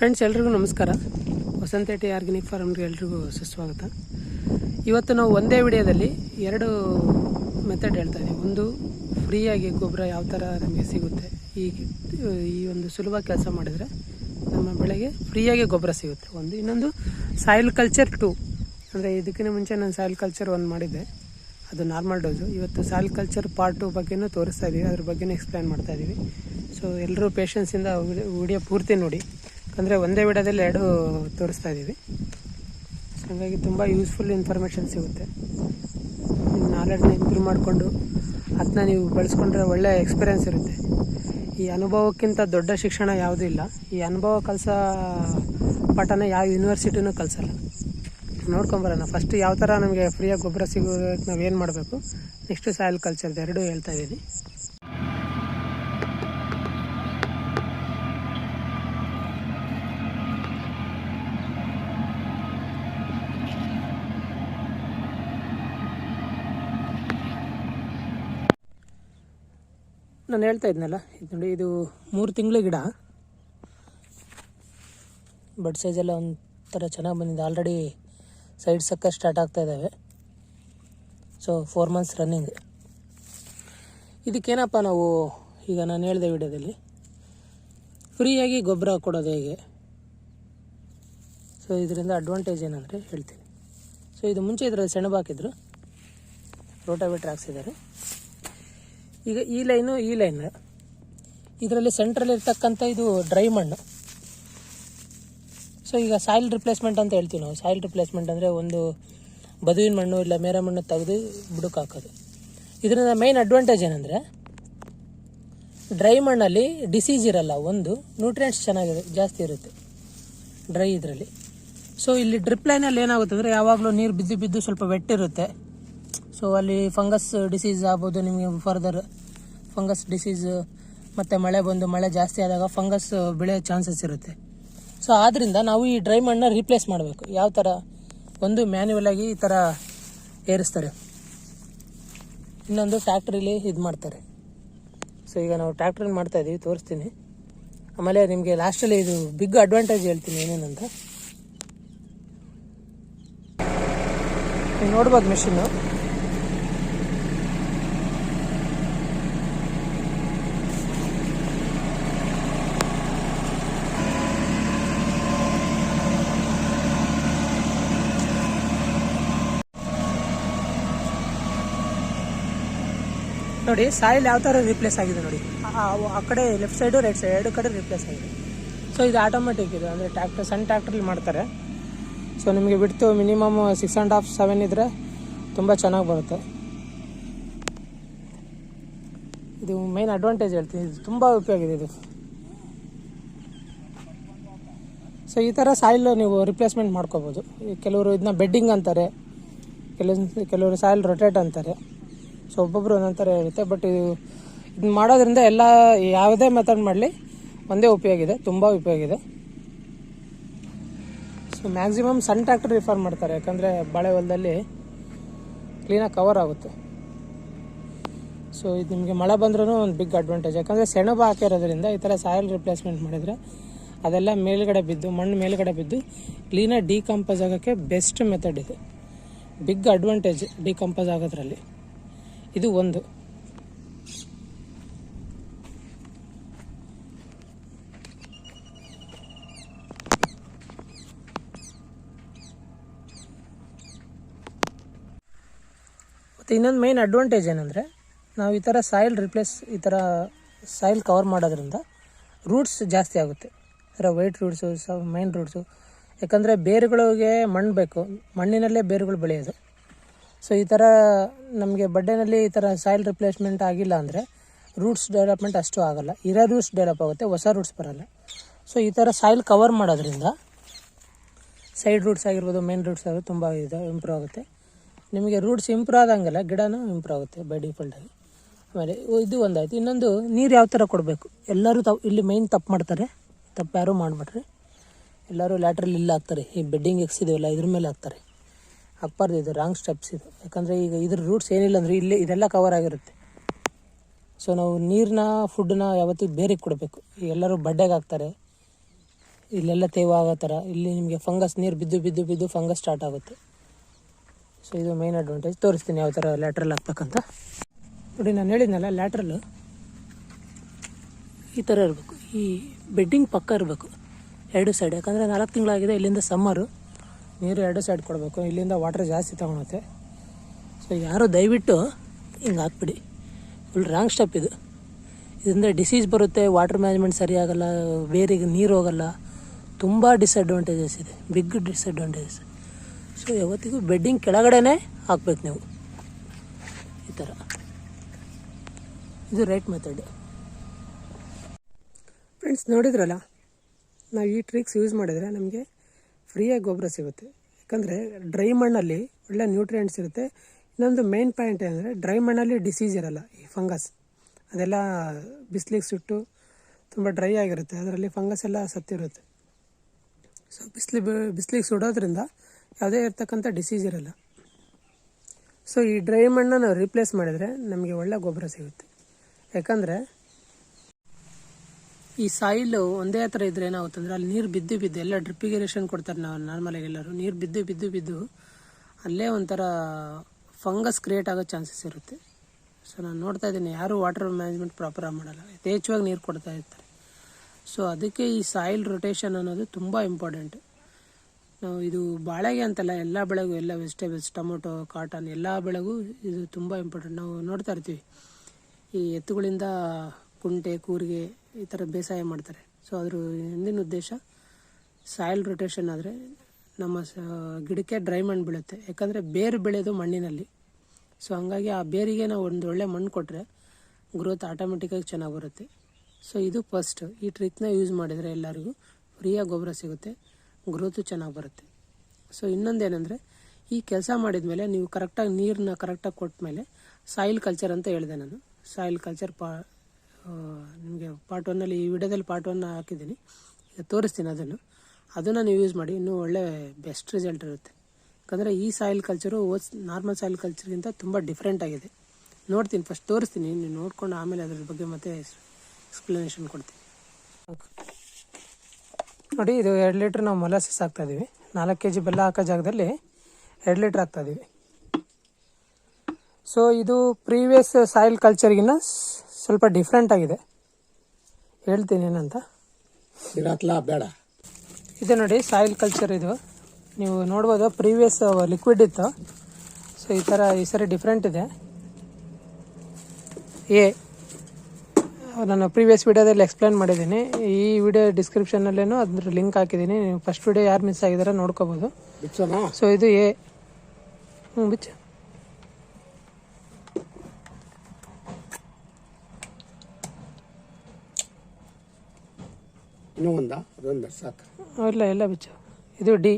Friends ಎಲ್ರಿಗೂ ನಮಸ್ಕಾರ. ವಸಂತೇಟಿ organic ಫಾರ್ಮ್ಗೆ ಎಲ್ರಿಗೂ ಸುಸ್ವಾಗತ. ಇವತ್ತು ನಾವು ಒಂದೇ ವಿಡಿಯೋದಲ್ಲಿ ಎರಡು ಮೆಥಡ್ ಹೇಳ್ತಾ ಇದ್ದೀವಿ ಒಂದು ಫ್ರೀಯಾಗಿ ಗೊಬ್ಬರ ಯಾವ ಥರ ನಮಗೆ ಸಿಗುತ್ತೆ, ಈ ಈ ಒಂದು ಸುಲಭ ಕೆಲಸ ಮಾಡಿದರೆ ನಮ್ಮ ಬೆಳೆಗೆ ಫ್ರೀಯಾಗಿ ಗೊಬ್ಬರ ಸಿಗುತ್ತೆ. ಒಂದು, ಇನ್ನೊಂದು ಸಾಯಿಲ್ ಕಲ್ಚರ್ ಟು ಅಂದರೆ ಇದಕ್ಕಿಂತ ಮುಂಚೆ ನಾನು ಸಾಯಿಲ್ ಕಲ್ಚರ್ ಒಂದು ಮಾಡಿದ್ದೆ. ಅದು ನಾರ್ಮಲ್ ಡೋಸು ಇವತ್ತು ಸಾಯಿಲ್ ಕಲ್ಚರ್ ಪಾರ್ಟ್ ಟು ಬಗ್ಗೆನೂ ತೋರಿಸ್ತಾ ಇದ್ದೀವಿ ಅದ್ರ ಬಗ್ಗೆನೂ ಎಕ್ಸ್ಪ್ಲೇನ್ ಮಾಡ್ತಾ ಇದ್ದೀವಿ ಸೊ ಎಲ್ಲರೂ ಪೇಷನ್ಸಿಂದ ವಿಡಿಯೋ ಪೂರ್ತಿ ನೋಡಿ. ಅಂದರೆ ಒಂದೇ ವಿಡಿಯೋದಲ್ಲಿ ಎರಡು ತೋರಿಸ್ತಾ ಇದ್ದೀವಿ. ಹಾಗಾಗಿ ತುಂಬ ಯೂಸ್ಫುಲ್ ಇನ್ಫಾರ್ಮೇಷನ್ ಸಿಗುತ್ತೆ. ನಿಮ್ಮ ನಾಲೆಡ್ನ ಇಂಪ್ರೂವ್ ಮಾಡಿಕೊಂಡು ಅದನ್ನ ನೀವು ಬಳಸ್ಕೊಂಡ್ರೆ ಒಳ್ಳೆಯ ಎಕ್ಸ್ಪೀರಿಯೆನ್ಸ್ ಇರುತ್ತೆ. ಈ ಅನುಭವಕ್ಕಿಂತ ದೊಡ್ಡ ಶಿಕ್ಷಣ ಯಾವುದೂ ಇಲ್ಲ. ಈ ಅನುಭವ ಕಲಸ ಪಠನ ಯಾವ ಯೂನಿವರ್ಸಿಟಿನೂ ಕಲಿಸಲ್ಲ. ನೋಡ್ಕೊಂಬರೋಣ. ಫಸ್ಟ್ ಯಾವ ಥರ ನಮಗೆ ಫ್ರೀಯಾಗಿ ಗೊಬ್ಬರ ಸಿಗೋದಕ್ಕೆ ನಾವು ಏನು ಮಾಡಬೇಕು ನೆಕ್ಸ್ಟ್ ಸಾಯಿಲ್ ಕಲ್ಚರ್ದು ಎರಡೂ ಹೇಳ್ತಾ ಇದ್ದೀನಿ. ನಾನು ಹೇಳ್ತಾ ಇದ್ನಲ್ಲ, ಇದು ನೋಡಿ, ಇದು ಮೂರು ತಿಂಗಳ ಗಿಡ. ಬಡ್ ಸೈಜೆಲ್ಲ ಒಂಥರ ಚೆನ್ನಾಗಿ ಬಂದಿದೆ. ಆಲ್ರೆಡಿ ಸೈಡ್ ಸಕ್ಕ ಸ್ಟಾರ್ಟ್ ಆಗ್ತಾ ಇದ್ದಾವೆ ಸೊ ಫೋರ್ ಮಂತ್ಸ್ ರನ್ನಿಂಗ್ ಇದಕ್ಕೇನಪ್ಪ ನಾವು ಈಗ ನಾನು ಹೇಳಿದೆ ವಿಡಿಯೋದಲ್ಲಿ, ಫ್ರೀಯಾಗಿ ಗೊಬ್ಬರ ಕೊಡೋದು ಹೇಗೆ? ಸೊ ಇದರಿಂದ ಅಡ್ವಾಂಟೇಜ್ ಏನಂದರೆ ಹೇಳ್ತೀನಿ. ಸೊ ಇದು ಮುಂಚೆ ಇದರಲ್ಲಿ ಸೆಣಬು ಹಾಕಿದ್ರು. ರೋಟಾವೇಟ್ರ್ ಹಾಕ್ಸಿದ್ದಾರೆ. ಈಗ ಈ ಲೈನು, ಈ ಲೈನ್. ಇದರಲ್ಲಿ ಸೆಂಟ್ರಲ್ಲಿ ಇರ್ತಕ್ಕಂಥ ಇದು ಡ್ರೈ ಮಣ್ಣು. ಸೊ ಈಗ ಸಾಯಿಲ್ ರಿಪ್ಲೇಸ್ಮೆಂಟ್ ಅಂತ ಹೇಳ್ತೀವಿ ನಾವು. ಸಾಯಿಲ್ ರಿಪ್ಲೇಸ್ಮೆಂಟ್ ಅಂದರೆ ಒಂದು ಬದುವಿನ ಮಣ್ಣು ಇಲ್ಲ ಮೇರೆ ಮಣ್ಣು ತೆಗೆದು ಬುಡಕ್ಕೆ ಹಾಕೋದು. ಇದರಿಂದ ಮೈನ್ ಅಡ್ವಾಂಟೇಜ್ ಏನಂದರೆ ಡ್ರೈ ಮಣ್ಣಲ್ಲಿ ಡಿಸೀಸ್ ಇರಲ್ಲ. ಒಂದು ನ್ಯೂಟ್ರಿಯೆಂಟ್ಸ್ ಚೆನ್ನಾಗಿದೆ ಜಾಸ್ತಿ ಇರುತ್ತೆ. ಡ್ರೈ ಇದರಲ್ಲಿ. ಸೊ ಇಲ್ಲಿ ಡ್ರಿಪ್ ಲೈನಲ್ಲಿ ಏನಾಗುತ್ತೆ ಅಂದರೆ ಯಾವಾಗಲೂ ನೀರು ಬಿದ್ದು ಬಿದ್ದು ಸ್ವಲ್ಪ ವೆಟ್ ಇರುತ್ತೆ. ಸೊ ಅಲ್ಲಿ ಫಂಗಸ್ ಡಿಸೀಸ್ ಆಗ್ಬೋದು ನಿಮಗೆ ಫರ್ದರ್ ಫಂಗಸ್ ಡಿಸೀಸ್ ಮತ್ತು ಮಳೆ ಬಂದು ಮಳೆ ಜಾಸ್ತಿ ಆದಾಗ ಫಂಗಸ್ ಬೆಳೆಯೋ ಚಾನ್ಸಸ್ ಇರುತ್ತೆ. ಸೊ ಆದ್ದರಿಂದ ನಾವು ಈ ಡ್ರೈ ಮಣ್ಣನ್ನ ರೀಪ್ಲೇಸ್ ಮಾಡಬೇಕು. ಯಾವ ಥರ ಒಂದು ಮ್ಯಾನ್ಯುವಲ್ ಆಗಿ ಈ ಥರ ಏರಿಸ್ತಾರೆ. ಇನ್ನೊಂದು ಟ್ಯಾಕ್ಟ್ರಿಲಿ ಇದು ಮಾಡ್ತಾರೆ. ಸೊ ಈಗ ನಾವು ಟ್ಯಾಕ್ಟ್ರಲ್ಲಿ ಮಾಡ್ತಾ ಇದ್ದೀವಿ ತೋರಿಸ್ತೀನಿ. ಆಮೇಲೆ ನಿಮಗೆ ಲಾಸ್ಟಲ್ಲಿ ಇದು ಬಿಗ್ ಅಡ್ವಾಂಟೇಜ್ ಹೇಳ್ತೀನಿ ಏನೇನಂತ ನೀವು ನೋಡ್ಬೋದು ಮೆಷಿನ್ನು ನೋಡಿ, ಸಾಯಿಲ್ ಯಾವ ಥರ ರಿಪ್ಲೇಸ್ ಆಗಿದೆ ನೋಡಿ. ಆ- ಕಡೆ ಲೆಫ್ಟ್ ಸೈಡು ರೈಟ್ ಸೈಡ್ ಎರಡು ಕಡೆ ರಿಪ್ಲೇಸ್ ಆಗಿದೆ. ಸೊ ಇದು ಆಟೋಮೆಟಿಕ್ ಇದು, ಅಂದರೆ ಟ್ಯಾಕ್ಟರ್ ಸಣ್ಣ ಟ್ಯಾಕ್ಟ್ರಲ್ಲಿ ಮಾಡ್ತಾರೆ. ಸೊ ನಿಮಗೆ ಬಿಡ್ತು minimum six and half seven ಇದ್ದರೆ ತುಂಬ ಚೆನ್ನಾಗಿ ಬರುತ್ತೆ. ಇದು ಮೈನ್ ಅಡ್ವಾಂಟೇಜ್ ಹೇಳ್ತೀನಿ. ಇದು ತುಂಬ ಉಪಯೋಗ ಇದೆ ಇದು. ಸೊ ಈ ಥರ ಸಾಯಿಲ್ ನೀವು ರಿಪ್ಲೇಸ್ಮೆಂಟ್ ಮಾಡ್ಕೋಬೋದು. ಕೆಲವರು ಇದನ್ನ ಬೆಡ್ಡಿಂಗ್ ಅಂತಾರೆ. ಕೆಲವು, ಕೆಲವರು ಸಾಯಿಲ್ ರೊಟೇಟ್ ಅಂತಾರೆ. ಸೊ ಒಬ್ಬೊಬ್ರು ಒಂದೊಂದು ಥರ ಇರುತ್ತೆ. ಬಟ್ ಇದು ಇದನ್ನ ಮಾಡೋದ್ರಿಂದ ಎಲ್ಲ ಯಾವುದೇ ಮೆಥಡ್ ಮಾಡಲಿ ಒಂದೇ ಉಪಯೋಗ ಇದೆ ತುಂಬ ಉಪಯೋಗ ಇದೆ ಸೊ ಮ್ಯಾಕ್ಸಿಮಮ್ ಸಣ್ಣ ಟ್ರ್ಯಾಕ್ಟರ್ ರಿಫರ್ ಮಾಡ್ತಾರೆ. ಯಾಕಂದರೆ ಬಾಳೆ ಹೊಲದಲ್ಲಿ ಕ್ಲೀನಾಗಿ ಕವರ್ ಆಗುತ್ತೆ. ಸೊ ಇದು ನಿಮಗೆ ಮಳೆ ಬಂದ್ರೂ ಒಂದು ಬಿಗ್ ಅಡ್ವಾಂಟೇಜ್ ಯಾಕಂದರೆ ಸೆಣಬು ಹಾಕಿರೋದ್ರಿಂದ ಈ ಥರ ಸಾಯಿಲ್ ರಿಪ್ಲೇಸ್ಮೆಂಟ್ ಮಾಡಿದರೆ ಅದೆಲ್ಲ ಮೇಲ್ಗಡೆ ಬಿದ್ದು, ಮಣ್ಣು ಮೇಲ್ಗಡೆ ಬಿದ್ದು ಕ್ಲೀನಾಗಿ ಡಿಕಂಪೋಸ್ ಆಗೋಕ್ಕೆ ಬೆಸ್ಟ್ ಮೆಥಡ್ ಇದು. ಬಿಗ್ ಅಡ್ವಾಂಟೇಜ್ ಡಿಕಂಪೋಸ್ ಆಗೋದ್ರಲ್ಲಿ. ಇದು ಒಂದು. ಮತ್ತು ಇನ್ನೊಂದು ಮೈನ್ ಅಡ್ವಾಂಟೇಜ್ ಏನಂದರೆ, ನಾವು ಈ ಥರ ಸಾಯಿಲ್ ರಿಪ್ಲೇಸ್ ಈ ಥರ ಸಾಯಿಲ್ ಕವರ್ ಮಾಡೋದ್ರಿಂದ ರೂಟ್ಸ್ ಜಾಸ್ತಿ ಆಗುತ್ತೆ. ಥರ ವೈಟ್ ರೂಟ್ಸು ಸ ಮೈನ್ ರೂಟ್ಸು ಯಾಕಂದರೆ ಬೇರುಗಳಿಗೆ ಮಣ್ಣು ಬೇಕು, ಮಣ್ಣಿನಲ್ಲೇ ಬೇರುಗಳು ಬೆಳೆಯೋದು. ಸೊ ಈ ಥರ ನಮಗೆ ಬಡ್ಡೆನಲ್ಲಿ ಈ ಥರ ಸಾಯಿಲ್ ರಿಪ್ಲೇಸ್ಮೆಂಟ್ ಆಗಿಲ್ಲ ಅಂದರೆ ರೂಟ್ಸ್ ಡೆವಲಪ್ಮೆಂಟ್ ಅಷ್ಟು ಆಗಲ್ಲ. ಇರೋ ರೂಟ್ಸ್ ಡೆವಲಪ್ ಆಗುತ್ತೆ, ಹೊಸ ರೂಟ್ಸ್ ಬರಲ್ಲ. ಸೊ ಈ ಥರ ಸಾಯಿಲ್ ಕವರ್ ಮಾಡೋದ್ರಿಂದ ಸೈಡ್ ರೂಟ್ಸ್ ಆಗಿರ್ಬೋದು ಮೇನ್ ರೂಟ್ಸ್ ಆಗಿರೋದು ತುಂಬ ಇದು ಇಂಪ್ರೂವ್ ಆಗುತ್ತೆ. ನಿಮಗೆ ರೂಟ್ಸ್ ಇಂಪ್ರೂವ್ ಆದಂಗೆಲ್ಲ ಗಿಡನೂ ಇಂಪ್ರೂವ್ ಆಗುತ್ತೆ ಬೈ ಡಿಫಾಲ್ಟಾಗಿ ಆಮೇಲೆ ಇದು ಒಂದಾಯ್ತು. ಇನ್ನೊಂದು ನೀರು ಯಾವ ಥರ ಕೊಡಬೇಕು? ಎಲ್ಲರೂ ತಪ್ಪು ಇಲ್ಲಿ ಮೈನ್ ತಪ್ಪು ಮಾಡ್ತಾರೆ. ತಪ್ಪು ಯಾರೂ ಮಾಡಿಬಿಟ್ರೆ. ಎಲ್ಲರೂ ಲ್ಯಾಟ್ರಲ್ಲಿ ಇಲ್ಲ ಹಾಕ್ತಾರೆ ಈ ಬೆಡ್ಡಿಂಗ್ ಎಕ್ಸಿದೆಯಲ್ಲ ಇದ್ರ ಮೇಲೆ ಹಾಕ್ತಾರೆ ಹಾಕ್ಬಾರ್ದು ಇದು ರಾಂಗ್ ಸ್ಟೆಪ್ಸ್ ಇದು. ಯಾಕಂದರೆ ಈಗ ಇದ್ರ ರೂಟ್ಸ್ ಏನಿಲ್ಲ ಅಂದರೆ ಇಲ್ಲಿ ಇದೆಲ್ಲ ಕವರ್ ಆಗಿರುತ್ತೆ. ಸೊ ನಾವು ನೀರನ್ನ ಫುಡ್ಡನ್ನ ಯಾವತ್ತಿಗೂ ಬೇರೆ ಕೊಡಬೇಕು. ಎಲ್ಲರೂ ಬಡ್ಡೆಗೆ ಹಾಕ್ತಾರೆ. ಇಲ್ಲೆಲ್ಲ ತೇವ ಆಗೋ ಥರ, ಇಲ್ಲಿ ನಿಮಗೆ ಫಂಗಸ್ ನೀರು ಬಿದ್ದು ಬಿದ್ದು ಬಿದ್ದು ಫಂಗಸ್ ಸ್ಟಾರ್ಟ್ ಆಗುತ್ತೆ. ಸೊ ಇದು ಮೇನ್ ಅಡ್ವಾಂಟೇಜ್ ತೋರಿಸ್ತೀನಿ ಯಾವ ಥರ ಲ್ಯಾಟ್ರಲ್ ಹಾಕ್ಬೇಕಂತ. ನೋಡಿ, ನಾನು ಹೇಳಿದ್ನಲ್ಲ ಲ್ಯಾಟ್ರಲ್ಲು ಈ ಥರ ಇರಬೇಕು. ಈ ಬೆಡ್ಡಿಂಗ್ ಪಕ್ಕ ಇರಬೇಕು. ಎರಡು ಸೈಡ್ ಯಾಕಂದರೆ ನಾಲ್ಕು ತಿಂಗಳಾಗಿದೆ ಇಲ್ಲಿಂದ ಸಮ್ಮರು ನೀರು ಎರಡು ಸೈಡ್ ಕೊಡಬೇಕು. ಇಲ್ಲಿಂದ ವಾಟರ್ ಜಾಸ್ತಿ ತೊಗೊಳತ್ತೆ. ಸೊ ಯಾರು ದಯವಿಟ್ಟು ಹಿಂಗೆ ಹಾಕ್ಬಿಡಿ. ಫುಲ್ ರಾಂಗ್ ಸ್ಟೆಪ್ ಇದು. ಇದರಿಂದ ಡಿಸೀಸ್ ಬರುತ್ತೆ ವಾಟರ್ ಮ್ಯಾನೇಜ್ಮೆಂಟ್ ಸರಿಯಾಗಲ್ಲ, ಬೇರಿಗೆ ನೀರು ಹೋಗಲ್ಲ. ತುಂಬ ಡಿಸ್ಅಡ್ವಾಂಟೇಜಸ್ ಇದೆ. ಬಿಗ್ ಡಿಸ್ಅಡ್ವಾಂಟೇಜಸ್ ಸೊ ಯಾವತ್ತಿಗೂ ಬೆಡ್ಡಿಂಗ್ ಕೆಳಗಡೆನೇ ಹಾಕ್ಬೇಕು ನೀವು. ಈ ಥರ ಇದು ರೈಟ್ ಮೆಥಡ್ ಫ್ರೆಂಡ್ಸ್ ನೋಡಿದ್ರಲ್ಲ? ನಾವು ಈ ಟ್ರಿಕ್ಸ್ ಯೂಸ್ ಮಾಡಿದ್ರೆ ನಮಗೆ ಫ್ರೀಯಾಗಿ ಗೊಬ್ಬರ ಸಿಗುತ್ತೆ. ಯಾಕಂದರೆ ಡ್ರೈ ಮಣ್ಣಲ್ಲಿ ಒಳ್ಳೆ ನ್ಯೂಟ್ರಿಯೆಂಟ್ಸ್ ಇರುತ್ತೆ. ಇನ್ನೊಂದು ಮೇನ್ ಪಾಯಿಂಟ್ ಏನಂದರೆ ಡ್ರೈ ಮಣ್ಣಲ್ಲಿ ಡಿಸೀಸ್ ಇರಲ್ಲ ಈ ಫಂಗಸ್ ಅದೆಲ್ಲ ಬಿಸಿಲಿಗೆ ಸುಟ್ಟು ತುಂಬ ಡ್ರೈ ಆಗಿರುತ್ತೆ. ಅದರಲ್ಲಿ ಫಂಗಸ್ ಎಲ್ಲ ಸತ್ತಿರುತ್ತೆ. ಸೊ ಬಿಸಿಲು ಬಿಸಿಲಿಗೆ ಸುಡೋದ್ರಿಂದ ಯಾವುದೇ ಇರ್ತಕ್ಕಂಥ ಡಿಸೀಸ್ ಇರಲ್ಲ. ಸೊ ಈ ಡ್ರೈ ಮಣ್ಣನ್ನು ರಿಪ್ಲೇಸ್ ಮಾಡಿದರೆ ನಮಗೆ ಒಳ್ಳೆ ಗೊಬ್ಬರ ಸಿಗುತ್ತೆ. ಯಾಕಂದರೆ ಈ ಸಾಯಿಲ್ ಒಂದೇ ಥರ ಇದ್ರೆ ಏನಾಗುತ್ತೆ ಅಂದರೆ ಅಲ್ಲಿ ನೀರು ಬಿದ್ದು ಬಿದ್ದು ಎಲ್ಲ ಡ್ರಿಪ್ ಇರಿಗೇಷನ್ ಕೊಡ್ತಾರೆ ನಾವು ನಾರ್ಮಲಾಗಿ ಎಲ್ಲರೂ. ನೀರು ಬಿದ್ದು ಬಿದ್ದು ಬಿದ್ದು ಅಲ್ಲೇ ಒಂಥರ ಫಂಗಸ್ ಕ್ರಿಯೇಟ್ ಆಗೋ ಚಾನ್ಸಸ್ ಇರುತ್ತೆ. ಸೊ ನಾನು ನೋಡ್ತಾ ಇದ್ದೀನಿ, ಯಾರು ವಾಟರ್ ಮ್ಯಾನೇಜ್ಮೆಂಟ್ ಪ್ರಾಪರಾಗಿ ಮಾಡಲ್ಲ. ಯಥೇಚ್ಛವಾಗಿ ನೀರು ಕೊಡ್ತಾ ಇರ್ತಾರೆ. ಸೊ ಅದಕ್ಕೆ ಈ ಸಾಯಿಲ್ ರೊಟೇಷನ್ ಅನ್ನೋದು ತುಂಬ ಇಂಪಾರ್ಟೆಂಟ್ ನಾವು ಇದು ಬಾಳೆಗೆ ಅಂತಲ್ಲ, ಎಲ್ಲ ಬೆಳೆಗೂ, ಎಲ್ಲ ವೆಜಿಟೇಬಲ್ಸ್ ಟೊಮೊಟೊ ಕಾಟನ್ ಎಲ್ಲ ಬೆಳೆಗೂ ಇದು ತುಂಬ ಇಂಪಾರ್ಟೆಂಟ್ ನಾವು ನೋಡ್ತಾ ಇರ್ತೀವಿ. ಈ ಎತ್ತುಗಳಿಂದ ಕುಂಟೆ, ಕೂರಿಗೆ ಈ ಥರ ಬೇಸಾಯ ಮಾಡ್ತಾರೆ. ಸೊ ಅದ್ರ ಹಿಂದಿನ ಉದ್ದೇಶ ಸಾಯಿಲ್ ರೊಟೇಷನ್ ಆದರೆ ನಮ್ಮ ಸ, ಗಿಡಕ್ಕೆ ಡ್ರೈ ಮಣ್ಣು ಬೀಳುತ್ತೆ. ಯಾಕಂದರೆ ಬೇರು ಬೆಳೆಯೋದು ಮಣ್ಣಿನಲ್ಲಿ. ಸೊ ಹಂಗಾಗಿ ಆ ಬೇರಿಗೆ ನಾವು ಒಂದು ಒಳ್ಳೆ ಮಣ್ಣು ಕೊಟ್ಟರೆ ಗ್ರೋತ್ ಆಟೋಮೆಟಿಕ್ಕಾಗಿ ಚೆನ್ನಾಗಿ ಬರುತ್ತೆ. ಸೊ ಇದು ಫಸ್ಟ್ ಈ ಟ್ರಿಕ್ನ ಯೂಸ್ ಮಾಡಿದರೆ ಎಲ್ಲರಿಗೂ ಫ್ರೀಯಾಗಿ ಗೊಬ್ಬರ ಸಿಗುತ್ತೆ ಗ್ರೋತು ಚೆನ್ನಾಗಿ ಬರುತ್ತೆ. ಸೊ ಇನ್ನೊಂದೇನೆಂದರೆ ಈ ಕೆಲಸ ಮಾಡಿದ ಮೇಲೆ ನೀವು ಕರೆಕ್ಟಾಗಿ ನೀರನ್ನ ಕರೆಕ್ಟಾಗಿ ಕೊಟ್ಟ ಮೇಲೆ ಸಾಯಿಲ್ ಕಲ್ಚರ್ ಅಂತ ಹೇಳಿದೆ ನಾನು. ಸಾಯಿಲ್ ಕಲ್ಚರ್ ಪಾ ನಿಮಗೆ ಪಾರ್ಟ್ ಒನ್ನಲ್ಲಿ ಈ ವಿಡಿಯೋದಲ್ಲಿ ಪಾರ್ಟ್ ಒನ್ ಹಾಕಿದ್ದೀನಿ. ಈಗ ತೋರಿಸ್ತೀನಿ ಅದನ್ನು. ಅದನ್ನು ನೀವು ಯೂಸ್ ಮಾಡಿ. ಇನ್ನೂ ಒಳ್ಳೆ ಬೆಸ್ಟ್ ರಿಸಲ್ಟ್ ಇರುತ್ತೆ. ಯಾಕಂದರೆ ಈ ಸಾಯಿಲ್ ಕಲ್ಚರು ಓಸ್ ನಾರ್ಮಲ್ ಸಾಯಿಲ್ ಕಲ್ಚರ್ಗಿಂತ ತುಂಬ ಡಿಫ್ರೆಂಟ್ ಆಗಿದೆ. ನೋಡ್ತೀನಿ ಫಸ್ಟ್ ತೋರಿಸ್ತೀನಿ. ನೀವು ನೋಡ್ಕೊಂಡು ಆಮೇಲೆ ಅದ್ರ ಬಗ್ಗೆ ಮತ್ತೆ ಎಕ್ಸ್ಪ್ಲನೇಷನ್ ಕೊಡ್ತೀನಿ. ನೋಡಿ, ಇದು ಎರಡು ಲೀಟ್ರ್ ನಾವು ಮೊಲಾಸಿಸ್ ಹಾಕ್ತಾ ಇದ್ದೀವಿ ನಾಲ್ಕು ಕೆ ಜಿ ಬೆಲ್ಲ ಹಾಕೋ ಜಾಗದಲ್ಲಿ ಎರಡು ಲೀಟ್ರ್ ಹಾಕ್ತಾ ಇದ್ದೀವಿ ಸೊ ಇದು ಪ್ರೀವಿಯಸ್ ಸಾಯಿಲ್ ಕಲ್ಚರ್ಗಿನ್ನ ಸ್ವಲ್ಪ ಡಿಫ್ರೆಂಟ್ ಆಗಿದೆ. ಹೇಳ್ತೀನಿ ಏನಂತ. ಇರತ್ಲ? ಬೇಡ. ಇದು ನೋಡಿ ಸಾಯಿಲ್ ಕಲ್ಚರ್ ಇದು. ನೀವು ನೋಡ್ಬೋದು ಪ್ರೀವಿಯಸ್ ಲಿಕ್ವಿಡ್ ಇತ್ತು. ಸೊ ಈ ಥರ ಈ ಸರಿ ಡಿಫ್ರೆಂಟ್ ಇದೆ. ಎ ನಾನು ಪ್ರೀವಿಯಸ್ ವೀಡಿಯೋದಲ್ಲಿ ಎಕ್ಸ್ಪ್ಲೇನ್ ಮಾಡಿದ್ದೀನಿ. ಈ ವಿಡಿಯೋ ಡಿಸ್ಕ್ರಿಪ್ಷನಲ್ಲೇನು ಅದ್ರ ಲಿಂಕ್ ಹಾಕಿದ್ದೀನಿ. ನೀವು ಫಸ್ಟ್ ವಿಡಿಯೋ ಯಾರು ಮಿಸ್ ಆಗಿದ್ದಾರೆ ನೋಡ್ಕೋಬೋದು. ಸೊ ಇದು ಎ. ಹ್ಞೂ ಬಿಚ್ಚ. ಇನ್ನೂ ಒಂದ? ಅದೊಂದ ಸಾಕು. ಇಲ್ಲ ಎಲ್ಲ ಬಿಚ್ಚು. ಇದು ಡಿ.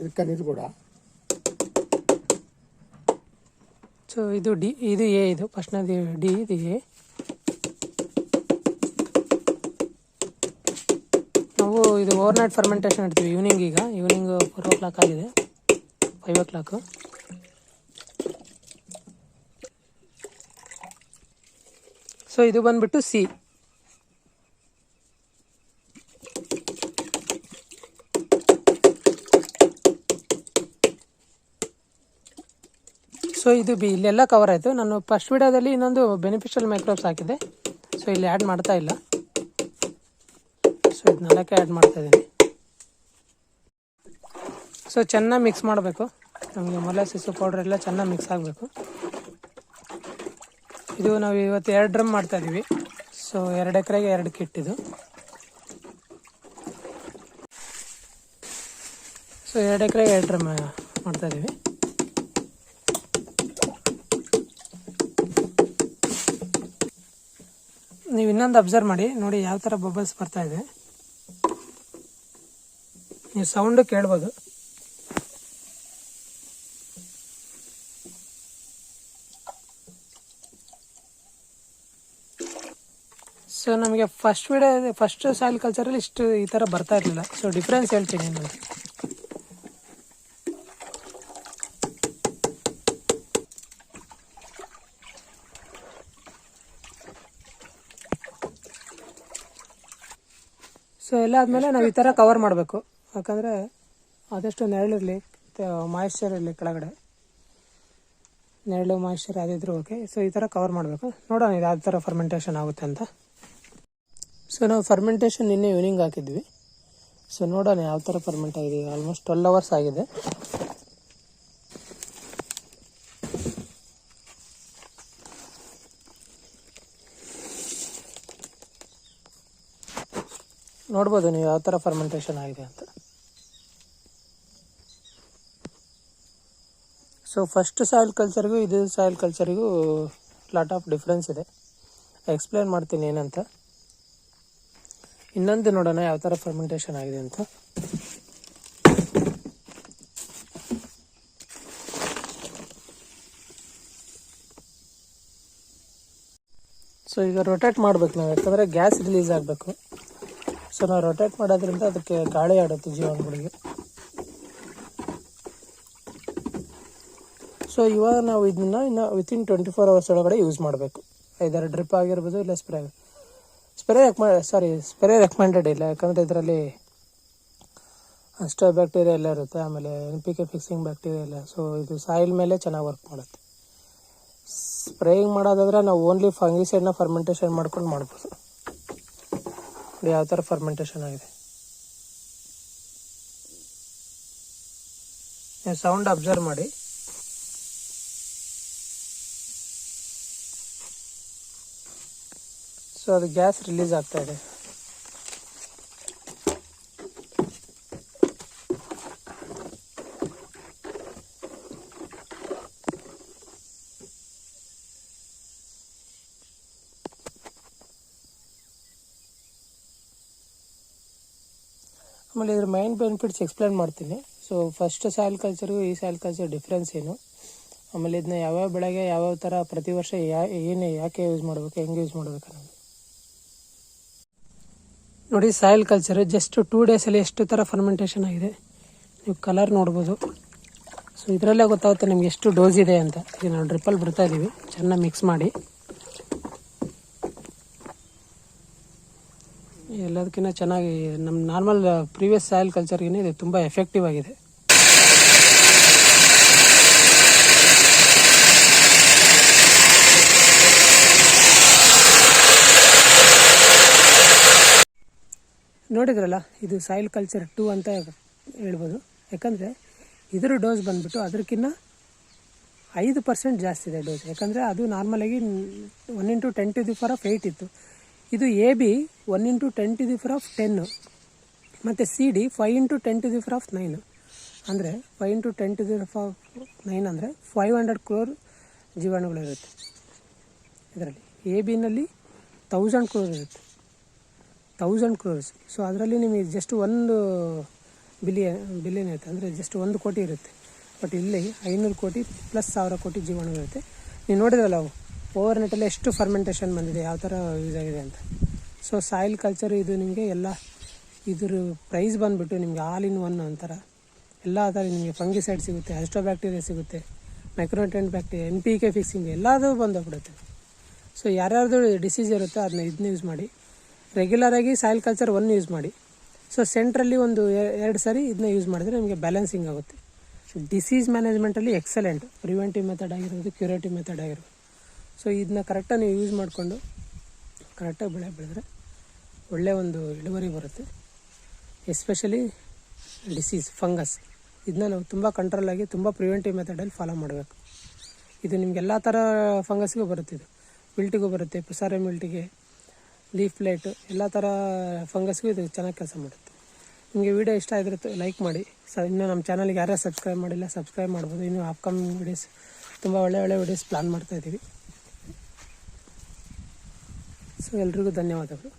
ಇದಕ್ಕೆ ನೀರು ಕೂಡ. ಸೊ ಇದು ಡಿ ಇದು ಎ ಇದು ಫಸ್ಟ್ನದು ಡಿ ಇದು ಎ. ನಾವು ಇದು ಓವರ್ ನೈಟ್ ಫರ್ಮೆಂಟೇಷನ್ ಇಡ್ತೀವಿ ಈವ್ನಿಂಗ್ ಈಗ. ಈವ್ನಿಂಗ್ ಫೋರ್ ಓ ಕ್ಲಾಕ್ ಆಗಿದೆ. ಫೈವ್ ಓ ಕ್ಲಾಕು ಸೊ ಇದು ಬಂದ್ಬಿಟ್ಟು ಸಿ ಸೊ ಇದು ಬಿ ಇಲ್ಲೆಲ್ಲ ಕವರ್ ಆಯಿತು. ನಾನು ಫಸ್ಟ್ ವಿಡಿಯೋದಲ್ಲಿ ಇನ್ನೊಂದು ಬೆನಿಫಿಷಿಯಲ್ ಮೈಕ್ರೋಬ್ಸ್ ಹಾಕಿದೆ ಸೊ ಇಲ್ಲಿ ಆ್ಯಡ್ ಮಾಡ್ತಾ ಇಲ್ಲ. ಸೊ ಇದು ನಾಲ್ಕೇ ಆ್ಯಡ್ ಮಾಡ್ತಾ ಇದ್ದೀನಿ. ಸೊ ಚೆನ್ನಾಗಿ ಮಿಕ್ಸ್ ಮಾಡಬೇಕು. ನಮಗೆ ಮೊಲಾಸಿಸು ಪೌಡ್ರ್ ಎಲ್ಲ ಚೆನ್ನಾಗಿ ಮಿಕ್ಸ್ ಆಗಬೇಕು. ಇದು ನಾವು ಇವತ್ತು ಎರಡು ಡ್ರಮ್ ಮಾಡ್ತಾ ಇದೀವಿ. ಸೊ ಎರಡು ಎಕರೆಗೆ ಎರಡು ಕಿಟ್ ಇದು. ಸೊ ಎರಡು ಎಕರೆಗೆ ಎರಡು ಡ್ರಮ್ ಮಾಡ್ತಾ ಇದ್ದೀವಿ ನೀವು ಇನ್ನೊಂದು ಅಬ್ಸರ್ವ್ ಮಾಡಿ, ನೋಡಿ ಯಾವ ಥರ ಬಬಲ್ಸ್ ಬರ್ತಾ ಇದೆ. ನೀವು ಸೌಂಡು ಕೇಳ್ಬೋದು. ನನಗೆ ಫಸ್ಟ್ ವಿಡ ಫಸ್ಟ್ ಸಾಯಿಲ್ ಕಲ್ಚರಲ್ಲಿ ಇಷ್ಟು ಈ ಥರ ಬರ್ತಾ ಇರಲಿಲ್ಲ. ಸೊ ಡಿಫ್ರೆನ್ಸ್ ಹೇಳ್ತೀನಿ ನಿಮಗೆ. ಸೊ ಎಲ್ಲ ಆದಮೇಲೆ ನಾವು ಈ ಥರ ಕವರ್ ಮಾಡಬೇಕು. ಯಾಕಂದರೆ ಆದಷ್ಟು ನೆರಳಿರಲಿ ಮಾಯಿಶ್ಚರ್ ಇರಲಿ ಕೆಳಗಡೆ. ನೆರಳು ಮಾಯಿಶ್ಚರ್ ಯಾವ್ದಿದ್ರು ಓಕೆ ಸೊ ಈ ಥರ ಕವರ್ ಮಾಡಬೇಕು. ನೋಡೋಣ ಇದು ಯಾವ ಥರ ಫರ್ಮೆಂಟೇಷನ್ ಆಗುತ್ತೆ ಅಂತ. ಸೊ ನಾವು ಫರ್ಮೆಂಟೇಷನ್ ನಿನ್ನೆ ಈವ್ನಿಂಗ್ ಹಾಕಿದ್ವಿ. ಸೊ ನೋಡೋಣ ಯಾವ ಥರ ಫರ್ಮೆಂಟ್ ಆಗಿದೆ. ಆಲ್ಮೋಸ್ಟ್ ಟ್ವೆಲ್ ಅವರ್ಸ್ ಆಗಿದೆ. ನೋಡ್ಬೋದು ನೀವು ಯಾವ ಥರ ಫರ್ಮೆಂಟೇಷನ್ ಆಗಿದೆ ಅಂತ. ಸೊ ಫಸ್ಟ್ ಸಾಯಿಲ್ ಕಲ್ಚರ್ಗೂ ಇದು ಸಾಯಿಲ್ ಕಲ್ಚರ್ಗೂ ಲಾಟ್ ಆಫ್ ಡಿಫ್ರೆನ್ಸ್ ಇದೆ. ಎಕ್ಸ್ಪ್ಲೇನ್ ಮಾಡ್ತೀನಿ ಏನಂತ. ಇನ್ನೊಂದು ನೋಡೋಣ ಯಾವ ಥರ ಫರ್ಮೆಂಟೇಷನ್ ಆಗಿದೆ ಅಂತ. ಸೊ ಈಗ ರೊಟೇಟ್ ಮಾಡ್ಬೇಕು ನಾವು. ಯಾಕಂದರೆ ಗ್ಯಾಸ್ ರಿಲೀಸ್ ಆಗಬೇಕು. ಸೊ ನಾವು ರೊಟೇಟ್ ಮಾಡೋದ್ರಿಂದ ಅದಕ್ಕೆ ಗಾಳಿ ಆಡುತ್ತೆ ಜೀವನಗಳಿಗೆ ಸೊ ಇವಾಗ ನಾವು ಇದನ್ನ ಇನ್ನು ವಿತಿನ್ ಟ್ವೆಂಟಿ ಫೋರ್ ಅವರ್ಸ್ ಒಳಗಡೆ ಯೂಸ್ ಮಾಡಬೇಕು. ಐದಾರು ಡ್ರಿಪ್ ಆಗಿರ್ಬೋದು, ಇಲ್ಲ ಸ್ಪ್ರೇ ಸ್ಪ್ರೇ ರೆಕ್ಮ ಸಾರಿ ಸ್ಪ್ರೇ ರೆಕಮೆಂಡೆಡ್ ಇಲ್ಲ. ಯಾಕಂದರೆ ಇದರಲ್ಲಿ ಅಷ್ಟೋ ಬ್ಯಾಕ್ಟೀರಿಯಾ ಎಲ್ಲ ಇರುತ್ತೆ. ಆಮೇಲೆ N P K fixing bacteria ಇಲ್ಲ ಸೊ ಇದು ಸಾಯಿಲ್ ಮೇಲೆ ಚೆನ್ನಾಗಿ ವರ್ಕ್ ಮಾಡುತ್ತೆ. ಸ್ಪ್ರೇಯಿಂಗ್ ಮಾಡೋದಾದ್ರೆ ನಾವು ಓನ್ಲಿ ಫಂಗಿಸೈಡ್ನ ಫರ್ಮೆಂಟೇಷನ್ ಮಾಡ್ಕೊಂಡು ಮಾಡ್ಬೋದು. ಯಾವ ಥರ ಫರ್ಮೆಂಟೇಷನ್ ಆಗಿದೆ. ನೀವು ಸೌಂಡ್ ಅಬ್ಸರ್ವ್ ಮಾಡಿ. ಸೊ ಅದು ಗ್ಯಾಸ್ ರಿಲೀಸ್ ಆಗ್ತಾ ಇದೆ. ಆಮೇಲೆ ಇದ್ರ ಮೈನ್ ಬೆನಿಫಿಟ್ಸ್ ಎಕ್ಸ್ಪ್ಲೇನ್ ಮಾಡ್ತೀನಿ. ಸೊ ಫಸ್ಟ್ ಸಾಯಿಲ್ ಕಲ್ಚರ್ಗೂ ಈ ಸಾಯಿಲ್ ಕಲ್ಚರ್ ಡಿಫ್ರೆನ್ಸ್ ಏನು? ಆಮೇಲೆ ಇದನ್ನ ಯಾವ್ಯಾವ ಬೆಳೆಗೆ ಯಾವ್ಯಾವ ಥರ ಪ್ರತಿ ವರ್ಷ ಯಾ, ಏನು, ಯಾಕೆ ಯೂಸ್ ಮಾಡಬೇಕು, ಹೆಂಗೆ ಯೂಸ್ ಮಾಡಬೇಕು ಅನ್ನೋದು. ನೋಡಿ ಸಾಯಿಲ್ ಕಲ್ಚರ್ ಜಸ್ಟ್ ಟೂ ಡೇಸಲ್ಲಿ ಎಷ್ಟು ಥರ ಫರ್ಮೆಂಟೇಷನ್ ಆಗಿದೆ. ನೀವು ಕಲರ್ ನೋಡ್ಬೋದು. ಸೊ ಇದರಲ್ಲೇ ಗೊತ್ತಾಗುತ್ತೆ ನಿಮ್ಗೆ ಎಷ್ಟು ಡೋಸ್ ಇದೆ ಅಂತ. ಈಗ ನಾವು ಡ್ರಿಪ್ಪಲ್ಲಿ ಬಿಡ್ತಾ ಇದ್ದೀವಿ ಚೆನ್ನಾಗಿ ಮಿಕ್ಸ್ ಮಾಡಿ. ಎಲ್ಲದಕ್ಕಿಂತ ಚೆನ್ನಾಗಿ ನಮ್ಮ ನಾರ್ಮಲ್ ಪ್ರೀವಿಯಸ್ ಸಾಯಿಲ್ ಕಲ್ಚರ್ಗಿನ ಇದು ತುಂಬ ಎಫೆಕ್ಟಿವ್ ಆಗಿದೆ. ನೋಡಿದ್ರಲ್ಲ, ಇದು ಸಾಯಿಲ್ ಕಲ್ಚರ್ ಟೂ ಅಂತ ಹೇಳ್ಬೋದು. ಯಾಕಂದರೆ ಇದರ ಡೋಸ್ ಬಂದುಬಿಟ್ಟು ಅದಕ್ಕಿಂತ ಐದು ಪರ್ಸೆಂಟ್ ಜಾಸ್ತಿ ಇದೆ ಡೋಸ್ ಯಾಕಂದರೆ ಅದು ನಾರ್ಮಲಾಗಿ one into ten to the power of eight ಇತ್ತು. ಇದು A B one into ten to the power of ten ಮತ್ತು C D five into ten to the power of nine ಅಂದರೆ five into ten to the of nine ಅಂದರೆ five hundred crore ಜೀವಾಣುಗಳಿರುತ್ತೆ ಇದರಲ್ಲಿ A ಬಿನಲ್ಲಿ thousand crore ಇರುತ್ತೆ. Thousand crores so ಅದರಲ್ಲಿ ನಿಮಗೆ just ಒಂದು ಬಿಲಿಯನ್ ಬಿಲಿಯನ್ ಇರುತ್ತೆ. ಅಂದರೆ ಜಸ್ಟ್ ಒಂದು ಕೋಟಿ ಇರುತ್ತೆ. ಬಟ್ ಇಲ್ಲಿ ಐನೂರು ಕೋಟಿ ಪ್ಲಸ್ ಸಾವಿರ ಕೋಟಿ ಜೀವಾಣುಗಳಿರುತ್ತೆ ನೀವು ನೋಡಿದ್ರಲ್ಲ ಅವು ಓವರ್ ನೆಟ್ಟಲ್ಲಿ ಎಷ್ಟು ಫರ್ಮೆಂಟೇಷನ್ ಬಂದಿದೆ, ಯಾವ ಥರ ಯೂಸ್ ಆಗಿದೆ ಅಂತ. ಸೊ ಸಾಯಿಲ್ ಕಲ್ಚರ್ ಇದು ನಿಮಗೆ ಎಲ್ಲ, ಇದ್ರ ಪ್ರೈಸ್ ಬಂದುಬಿಟ್ಟು ನಿಮಗೆ ಆಲ್ ಇನ್ ಒನ್ ಅಂತಾರೆ. ಎಲ್ಲ ಥರ ನಿಮಗೆ ಫಂಗಿಸೈಡ್ ಸಿಗುತ್ತೆ ಅಸ್ಟೋ ಬ್ಯಾಕ್ಟೀರಿಯಾ ಸಿಗುತ್ತೆ ಮೈಕ್ರೋಟೆಂಟ್ bacteria N P K fixing ಎಲ್ಲದೂ ಬಂದೋಗ್ಬಿಡುತ್ತೆ. ಸೊ ಯಾರ್ಯಾರ್ದು ಡಿಸೀಸ್ ಇರುತ್ತೋ ಅದನ್ನ ಇದನ್ನ ಯೂಸ್ ಮಾಡಿ. ರೆಗ್ಯುಲರಾಗಿ ಸಾಯಿಲ್ ಕಲ್ಚರ್ ಒನ್ ಯೂಸ್ ಮಾಡಿ. ಸೊ ಸೆಂಟ್ರಲ್ಲಿ ಒಂದು ಎರಡು ಸಾರಿ ಇದನ್ನ ಯೂಸ್ ಮಾಡಿದ್ರೆ ನಿಮಗೆ ಬ್ಯಾಲೆನ್ಸಿಂಗ್ ಆಗುತ್ತೆ. ಡಿಸೀಸ್ ಮ್ಯಾನೇಜ್ಮೆಂಟಲ್ಲಿ ಎಕ್ಸಲೆಂಟ್ ಪ್ರಿವೆಂಟಿವ್ ಮೆಥಡ್ ಆಗಿರ್ಬೋದು ಕ್ಯೂರೇಟಿವ್ ಮೆಥಡ್ ಆಗಿರ್ಬೋದು. ಸೊ ಇದನ್ನ ಕರೆಕ್ಟಾಗಿ ನೀವು ಯೂಸ್ ಮಾಡಿಕೊಂಡು ಕರೆಕ್ಟಾಗಿ ಬೆಳೆ ಬೆಳೆದ್ರೆ ಒಳ್ಳೆಯ ಒಂದು ಇಳುವರಿ ಬರುತ್ತೆ. ಎಸ್ಪೆಷಲಿ ಡಿಸೀಸ್ ಫಂಗಸ್ ಇದನ್ನ ನಾವು ತುಂಬ ಕಂಟ್ರೋಲಾಗಿ ತುಂಬ ಪ್ರಿವೆಂಟಿವ್ ಮೆಥಡಲ್ಲಿ ಫಾಲೋ ಮಾಡಬೇಕು. ಇದು ನಿಮ್ಗೆ ಎಲ್ಲ ಥರ ಫಂಗಸ್ಗೂ ಬರುತ್ತೆ ಇದು. ಮಿಲ್ಟಿಗೂ ಬರುತ್ತೆ ಪುಸಾರೆ ಮಿಲ್ಟಿಗೆ ಲೀಫ್ ಲೈಟು ಎಲ್ಲ ಥರ ಫಂಗಸ್ಗೂ ಇದು ಚೆನ್ನಾಗಿ ಕೆಲಸ ಮಾಡುತ್ತೆ. ನಿಮಗೆ ವಿಡಿಯೋ ಇಷ್ಟ ಆಗಿದ್ರೆ ಲೈಕ್ ಮಾಡಿ. ಸ, ಇನ್ನೂ ನಮ್ಮ ಚಾನಲ್ಗೆ ಯಾರ್ಯಾರು ಸಬ್ಸ್ಕ್ರೈಬ್ ಮಾಡಿಲ್ಲ ಸಬ್ಸ್ಕ್ರೈಬ್ ಮಾಡ್ಬೋದು. ಇನ್ನು ಅಪ್ಕಮಿಂಗ್ ವಿಡಿಯೋಸ್ ತುಂಬ ಒಳ್ಳೆ ಒಳ್ಳೆ ವೀಡಿಯೋಸ್ ಪ್ಲ್ಯಾನ್ ಮಾಡ್ತಾ ಇದ್ದೀವಿ. ಸೊ ಎಲ್ರಿಗೂ ಧನ್ಯವಾದಗಳು.